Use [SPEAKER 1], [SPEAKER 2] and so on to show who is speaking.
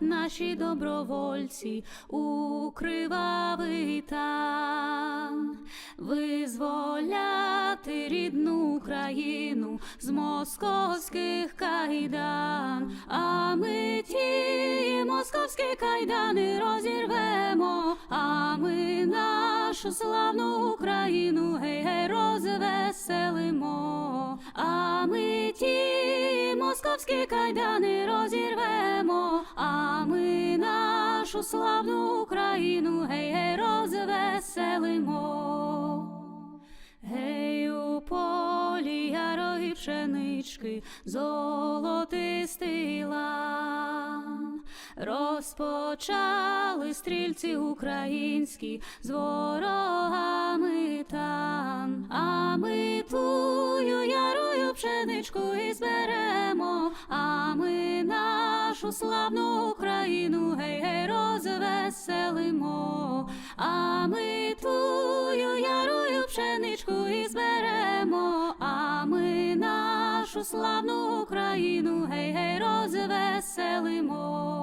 [SPEAKER 1] Виступають наші добровольці у кривавий тан, визволяти рідну Україну з московських кайдан, а ми ті московські кайдани розірвемо, а ми нашу славну Україну гей, гей, розвеселимо, а ми ті московські кайдани розірвемо, ми нашу славну Україну гей, гей, розвеселимо. Гей, у полі ярої пшенички, золотистий лан. Розпочали стрільці українські з ворогами тан, а ми тую ярою пшеничку і зберемо, а ми нашу славну тую ярою пшеничку і зберемо, а ми нашу славну Україну гей, гей, розвеселимо.